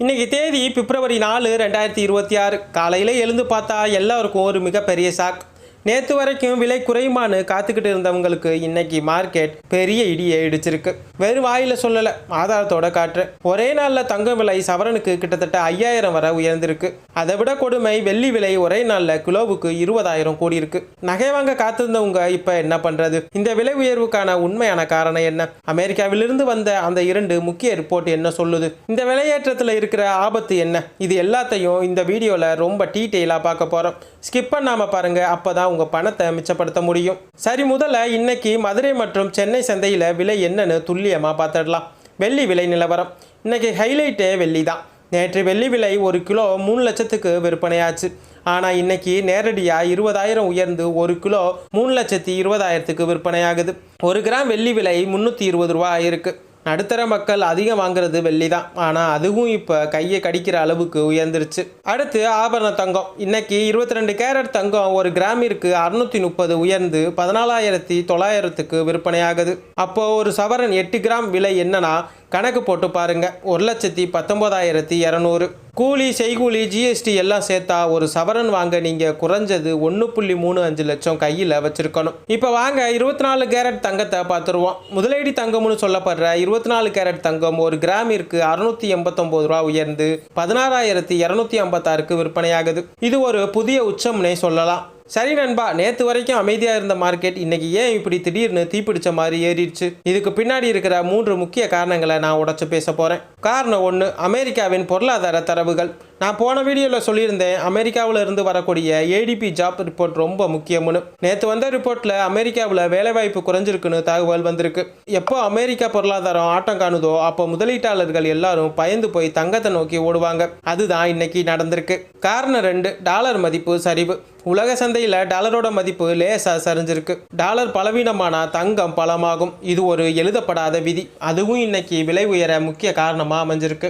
இன்றைக்கி தேதி பிப்ரவரி நாலு ரெண்டாயிரத்தி இருபத்தி ஆறு. காலையில் எழுந்து பார்த்தா எல்லாருக்கும் ஒரு மிகப்பெரிய ஷாக் நேற்று வரைக்கும் விலை குறையுமான்னு காத்துக்கிட்டு இருந்தவங்களுக்கு இன்னைக்கு மார்க்கெட் பெரிய இடியை இடிச்சிருக்கு. வெறும் வாயில சொல்லலை ஆதாரத்தோட காட்டுறேன் ஒரே நாளில் தங்கம் விலை சவரனுக்கு கிட்டத்தட்ட ஐயாயிரம் வரை உயர்ந்திருக்கு. அதை விட கொடுமை வெள்ளி விலை ஒரே நாளில் கிலோவுக்கு இருபதாயிரம் கூடி இருக்கு நகை வாங்க காத்திருந்தவங்க இப்போ என்ன பண்றது? இந்த விலை உயர்வுக்கான உண்மையான காரணம் என்ன? அமெரிக்காவிலிருந்து வந்த அந்த இரண்டு முக்கிய ரிப்போர்ட் என்ன சொல்லுது? இந்த விலையேற்றத்தில் இருக்கிற ஆபத்து என்ன? இது எல்லாத்தையும் இந்த வீடியோவில் ரொம்ப டீட்டெயிலாக பார்க்க போகிறோம் ஸ்கிப் பண்ணாமல் பாருங்க அப்பதான் உங்கள் பணத்தை மிச்சப்படுத்த முடியும். சரி முதல்ல இன்னைக்கு மதுரை மற்றும் சென்னை சந்தையில் விலை என்னன்னு துல்லியமாக பார்த்துடலாம். வெள்ளி விலை நிலவரம். இன்னைக்கு ஹைலைட்டே வெள்ளி தான் நேற்று வெள்ளி விலை ஒரு கிலோ மூணு லட்சத்துக்கு விற்பனையாச்சு. ஆனால் இன்னைக்கு நேரடியாக இருபதாயிரம் உயர்ந்து ஒரு கிலோ மூணு லட்சத்தி இருபதாயிரத்துக்கு விற்பனையாகுது. ஒரு கிராம் வெள்ளி விலை முந்நூற்றி இருபது ரூபா இருக்குது நடுத்தர மக்கள் அதிகம் வாங்குறது வெள்ளி தான் ஆனால் அதுவும் இப்போ கையை கடிக்கிற அளவுக்கு உயர்ந்துருச்சு. அடுத்து ஆபரண தங்கம். இன்னைக்கு இருபத்தி ரெண்டு கேரட் தங்கம் ஒரு கிராமிற்கு அறுநூத்தி முப்பது உயர்ந்து பதினாலாயிரத்தி தொள்ளாயிரத்துக்கு விற்பனையாகுது. அப்போ ஒரு சவரன் எட்டு கிராம் விலை என்னன்னா கணக்கு போட்டு பாருங்கள் ஒரு லட்சத்தி பத்தொம்போதாயிரத்தி இரநூறு. கூலி செய்கூலி ஜிஎஸ்டி எல்லாம் சேர்த்தா ஒரு சவரன் வாங்க நீங்கள் குறைஞ்சது ஒன்று புள்ளி மூணு அஞ்சு லட்சம் கையில் வச்சுருக்கணும். இப்போ வாங்க இருபத்தி நாலு கேரட் தங்கத்தை பார்த்துருவோம் முதலீடு தங்கம்னு சொல்லப்படுற இருபத்தி நாலு கேரட் தங்கம் ஒரு கிராமிற்கு அறுநூற்றி எண்பத்தொம்போது ரூபா உயர்ந்து பதினாறாயிரத்தி இரநூத்தி ஐம்பத்தாறுக்கு விற்பனையாகுது. இது ஒரு புதிய உச்சம்னே சொல்லலாம். சரி நண்பா நேத்து வரைக்கும் அமைதியா இருந்த மார்க்கெட் இன்னைக்கு ஏன் இப்படி திடீர்னு தீப்பிடிச்ச மாதிரி ஏறிடுச்சு? இதுக்கு பின்னாடி இருக்கிற மூன்று முக்கிய காரணங்களை நான் உடச்சு பேச போறேன். காரணம் ஒன்று அமெரிக்காவின் பொருளாதார தரவுகள். நான் போன வீடியோவில் சொல்லியிருந்தேன் அமெரிக்காவில் இருந்து வரக்கூடிய ஏடிபி ஜாப் ரிப்போர்ட் ரொம்ப முக்கியம்னு. நேற்று வந்த ரிப்போர்ட்டில் அமெரிக்காவில் வேலைவாய்ப்பு குறைஞ்சிருக்குன்னு தகவல் வந்திருக்கு. எப்போ அமெரிக்கா பொருளாதாரம் ஆட்டம் காணுதோ அப்போ முதலீட்டாளர்கள் எல்லாரும் பயந்து போய் தங்கத்தை நோக்கி ஓடுவாங்க. அதுதான் இன்னைக்கு நடந்திருக்கு. காரணம் ரெண்டு டாலர் மதிப்பு சரிவு. உலக சந்தையில் டாலரோட மதிப்பு லேசாக சரிஞ்சிருக்கு. டாலர் பலவீனமானா தங்கம் பலமாகும். இது ஒரு எழுதப்படாத விதி. அதுவும் இன்னைக்கு விலை உயர முக்கிய காரணமாக அமைஞ்சிருக்கு.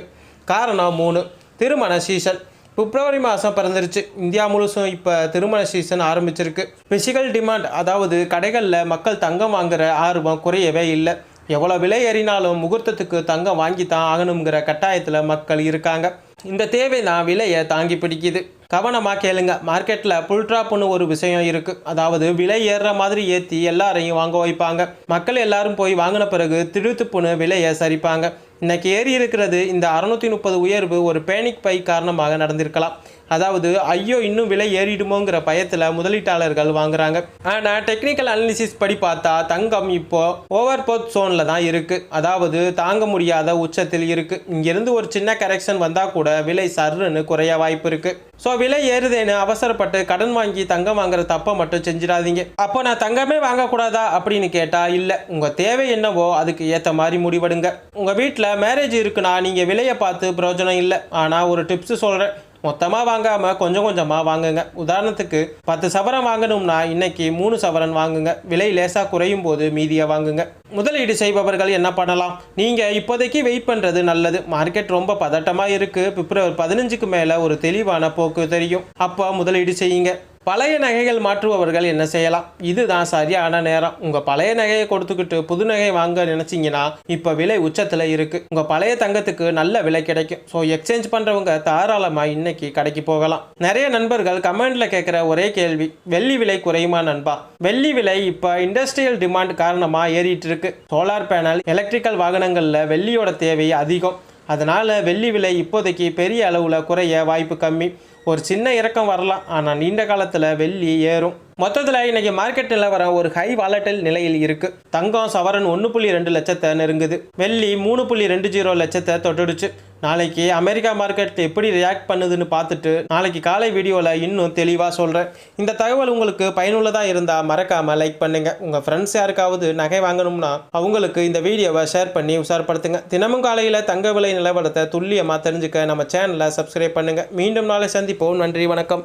காரணம் மூணு. திருமண சீசன். பிப்ரவரி மாதம் பிறந்துருச்சு. இந்தியா முழுசும் இப்போ திருமண சீசன் ஆரம்பிச்சிருக்கு. பிசிக்கல் டிமாண்ட் அதாவது கடைகளில் மக்கள் தங்கம் வாங்குகிற ஆர்வம் குறையவே இல்லை. எவ்வளோ விலை ஏறினாலும் முகூர்த்தத்துக்கு தங்கம் வாங்கி தான் ஆகணுங்கிற கட்டாயத்தில் மக்கள் இருக்காங்க. இந்த தேவை தான் விலையை தாங்கி பிடிக்குது. கவனமாக கேளுங்க. மார்க்கெட்டில் புல்ட்ராப்னு ஒரு விஷயம் இருக்குது அதாவது விலை ஏறுற மாதிரி ஏற்றி எல்லாரையும் வாங்க வைப்பாங்க. மக்கள் எல்லாரும் போய் வாங்கின பிறகு திடுத்துப்புன்னு விலையை சரிப்பாங்க. இன்னைக்கு ஏறி இருக்கிறது இந்த அறுநூத்தி முப்பது உயர்வு ஒரு பேனிக் பை காரணமாக நடந்திருக்கலாம். அதாவது ஐயோ இன்னும் விலை ஏறிடுமோங்கிற பயத்தில் முதலீட்டாளர்கள் வாங்குறாங்க. ஆனால் டெக்னிக்கல் அனாலிசிஸ் படி பார்த்தா தங்கம் இப்போ ஓவர் போத் சோனில் தான் இருக்குது அதாவது தாங்க முடியாத உச்சத்தில் இருக்குது இங்கிருந்து ஒரு சின்ன கரெக்ஷன் வந்தால் கூட விலை சர்ருன்னு குறைய வாய்ப்பு இருக்குது ஸோ விலை ஏறுதேன்னு அவசரப்பட்டு கடன் வாங்கி தங்கம் வாங்குற தப்பை மட்டும் செஞ்சிடாதீங்க. அப்போ நான் தங்கமே வாங்கக்கூடாதா அப்படின்னு கேட்டால் இல்லை. உங்கள் தேவை என்னவோ அதுக்கு ஏற்ற மாதிரி முடிவெடுங்க. உங்கள் வீட்டில் மேரேஜ் இருக்குன்னா நீங்கள் விலையை பார்த்து பிரயோஜனம் இல்லை. ஆனால் ஒரு டிப்ஸ் சொல்கிறேன் மொத்தமாக வாங்காமல் கொஞ்சம் கொஞ்சமாக வாங்குங்க. உதாரணத்துக்கு பத்து சவரன் வாங்கணும்னா இன்னைக்கு மூணு சவரன் வாங்குங்க. விலை லேசாக குறையும் போது மீதியை வாங்குங்க. முதலீடு செய்பவர்கள் என்ன பண்ணலாம்? நீங்கள் இப்போதைக்கு வெயிட் பண்ணுறது நல்லது. மார்க்கெட் ரொம்ப பதட்டமாக இருக்குது பிப்ரவரி பதினஞ்சுக்கு மேலே ஒரு தெளிவான போக்கு தெரியும். அப்போ முதலீடு செய்யுங்க. பழைய நகைகள் மாற்றுபவர்கள் என்ன செய்யலாம்? இதுதான் சரியான நேரம். உங்க பழைய நகையை கொடுத்துக்கிட்டு புது நகை வாங்க நினைச்சீங்கன்னா இப்ப விலை உச்சத்துல இருக்கு. உங்க பழைய தங்கத்துக்கு நல்ல விலை கிடைக்கும். ஸோ எக்ஸ்சேஞ்ச் பண்றவங்க தாராளமா இன்னைக்கு கடைக்கு போகலாம். நிறைய நண்பர்கள் கமெண்ட்ல கேட்குற ஒரே கேள்வி வெள்ளி விலை குறையுமா நண்பா? வெள்ளி விலை இப்ப இண்டஸ்ட்ரியல் டிமாண்ட் காரணமா ஏறிட்டு இருக்கு. சோலார் பேனல் எலக்ட்ரிக்கல் வாகனங்கள்ல வெள்ளியோட தேவை அதிகம். அதனால் வெள்ளி விலை இப்போதைக்கு பெரிய அளவில் குறைய வாய்ப்பு கம்மி. ஒரு சின்ன இறக்கம் வரலாம் ஆனால் நீண்ட காலத்தில் வெள்ளி ஏறும். மொத்தத்தில் இன்னைக்கு மார்க்கெட் நிலவரம் ஒரு ஹை வாலட்டல் நிலையில் இருக்கு. தங்கம் சவரன் ஒன்று புள்ளி ரெண்டு லட்சத்தை நெருங்குது. வெள்ளி மூணு புள்ளி ரெண்டு ஜீரோ லட்சத்தை தொட்டுடுச்சு. நாளைக்கு அமெரிக்கா மார்க்கெட் எப்படி ரியாக்ட் பண்ணுதுன்னு பார்த்துட்டு நாளைக்கு காலை வீடியோவில் இன்னும் தெளிவாக சொல்கிறேன் இந்த தகவல் உங்களுக்கு பயனுள்ளதாக இருந்தால் மறக்காமல் லைக் பண்ணுங்க. உங்கள் ஃப்ரெண்ட்ஸ் யாருக்காவது நகை வாங்கணும்னா அவங்களுக்கு இந்த வீடியோவை ஷேர் பண்ணி உஷார்படுத்துங்க. தினமும் காலையில் தங்க விலை நிலவரத்தை துல்லியமாக தெரிஞ்சுக்க நம்ம சேனலை சப்ஸ்கிரைப் பண்ணுங்கள் மீண்டும் நாளை சந்திப்போம். நன்றி வணக்கம்.